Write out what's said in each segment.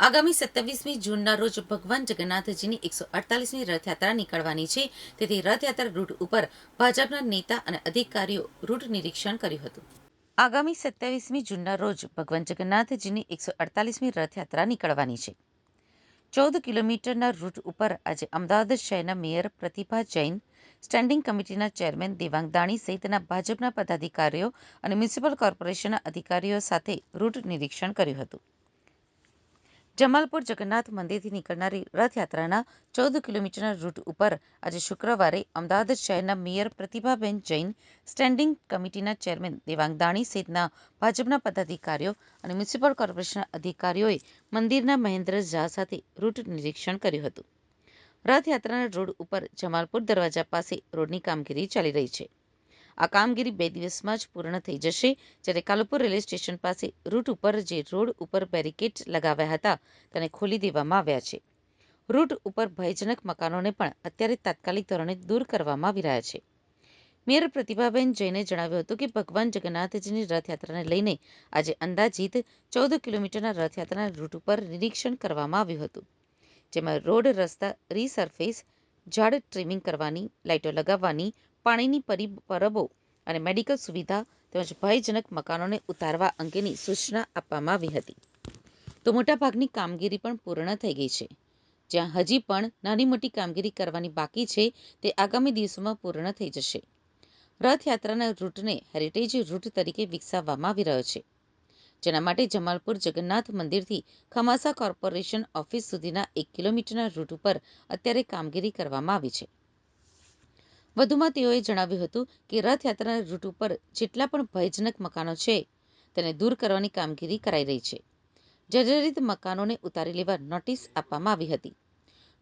આગામી સત્યાવીસમી જૂનના રોજ ભગવાન જગન્નાથજીની એકસો અડતાલીસમી રથયાત્રા નીકળવાની છે. તેથી રથયાત્રા રૂટ ઉપર ભાજપના નેતા અને અધિકારીઓ રૂટ નિરીક્ષણ કર્યું હતું. આગામી સત્યાવીસમી જૂનના રોજ ભગવાન જગન્નાથજીની એકસો અડતાલીસમી રથયાત્રા નીકળવાની છે. ચૌદ કિલોમીટરના રૂટ ઉપર આજે અમદાવાદ શહેરના મેયર પ્રતિભા જૈન, સ્ટેન્ડિંગ કમિટીના ચેરમેન દેવાંગ દાણી સહિતના ભાજપના પદાધિકારીઓ અને મ્યુનિસિપલ કોર્પોરેશનના અધિકારીઓ સાથે રૂટ નિરીક્ષણ કર્યું હતું. જમાલપુર જગન્નાથ મંદિરથી નીકળનારી રથયાત્રાના ચૌદ કિલોમીટરના રૂટ ઉપર આજે શુક્રવારે અમદાવાદ શહેરના મેયર પ્રતિભાબેન જૈન, સ્ટેન્ડિંગ કમિટીના ચેરમેન દેવાંગ દાણી સહિતના ભાજપના પદાધિકારીઓ અને મ્યુનિસિપલ કોર્પોરેશનના અધિકારીઓએ મંદિરના મહેન્દ્ર ઝા સાથે રૂટ નિરીક્ષણ કર્યું હતું. રથયાત્રાના રોડ ઉપર જમાલપુર દરવાજા પાસે રોડની કામગીરી ચાલી રહી છે. આ કામગીરી બે દિવસમાં જ પૂર્ણ થઈ જશે. જ્યારે કાલુપુર રેલવે સ્ટેશન પાસે રૂટ ઉપર જે રોડ ઉપર બેરિકેડ લગાવ્યા હતા, તેને ખોલી દેવામાં આવ્યા છે. રૂટ ઉપર ભયજનક મકાનોને પણ અત્યારે તાત્કાલિક ધોરણે દૂર કરવામાં આવી રહ્યા છે. મેયર પ્રતિભાબેન જૈને જણાવ્યું હતું કે ભગવાન જગન્નાથજીની રથયાત્રાને લઈને આજે અંદાજિત ચૌદ કિલોમીટરના રથયાત્રાના રૂટ ઉપર નિરીક્ષણ કરવામાં આવ્યું હતું. જેમાં રોડ રસ્તા, રીસર્ફેસ, ઝાડ ટ્રીમિંગ કરવાની, લાઇટો લગાવવાની પાણીની પરી, પરબો અને મેડિકલ સુવિધા તેમજ ભયજનક મકાનોને ઉતારવા અંગેની સૂચના આપવામાં આવી હતી. તો મોટાભાગની કામગીરી પણ પૂર્ણ થઈ ગઈ છે. જ્યાં હજી પણ નાની મોટી કામગીરી કરવાની બાકી છે તે આગામી દિવસોમાં પૂર્ણ થઈ જશે. રથયાત્રાના રૂટને હેરિટેજ રૂટ તરીકે વિકસાવવામાં આવી રહ્યો છે. જેના માટે જમાલપુર જગન્નાથ મંદિરથી ખમાસા કોર્પોરેશન ઓફિસ સુધીના એક કિલોમીટરના રૂટ ઉપર અત્યારે કામગીરી કરવામાં આવી છે. વધુમાં તેઓએ જણાવ્યું હતું કે રથયાત્રાના રૂટ ઉપર જેટલા પણ ભયજનક મકાનો છે, તેને દૂર કરવાની કામગીરી કરાઈ રહી છે. જર્જરિત મકાનોને ઉતારી લેવા નોટિસ આપવામાં આવી હતી.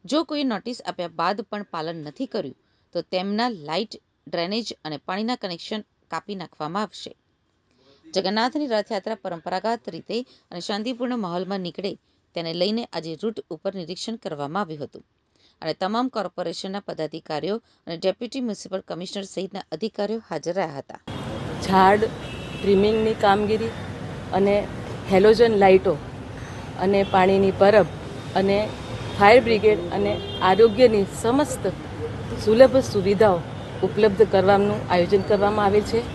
જો કોઈ નોટિસ આપ્યા બાદ પણ પાલન નથી કર્યું, તો તેમના લાઇટ, ડ્રેનેજ અને પાણીના કનેક્શન કાપી નાખવામાં આવશે. જગન્નાથની રથયાત્રા પરંપરાગત રીતે અને શાંતિપૂર્ણ માહોલમાં નીકળે તેને લઈને આજે રૂટ ઉપર નિરીક્ષણ કરવામાં આવ્યું હતું. અને તમામ કોર્પોરેશનના પદાધિકારીઓ અને ડેપ્યુટી મ્યુનિસિપલ કમિશનર સહિતના અધિકારીઓ હાજર રહ્યા હતા. ઝાડ, ટ્રીમિંગની કામગીરી અને હેલોજન લાઇટો અને પાણીની પરબ અને ફાયર બ્રિગેડ અને આરોગ્યની સમસ્ત સુલભ સુવિધાઓ ઉપલબ્ધ કરવાનું આયોજન કરવામાં આવે છે.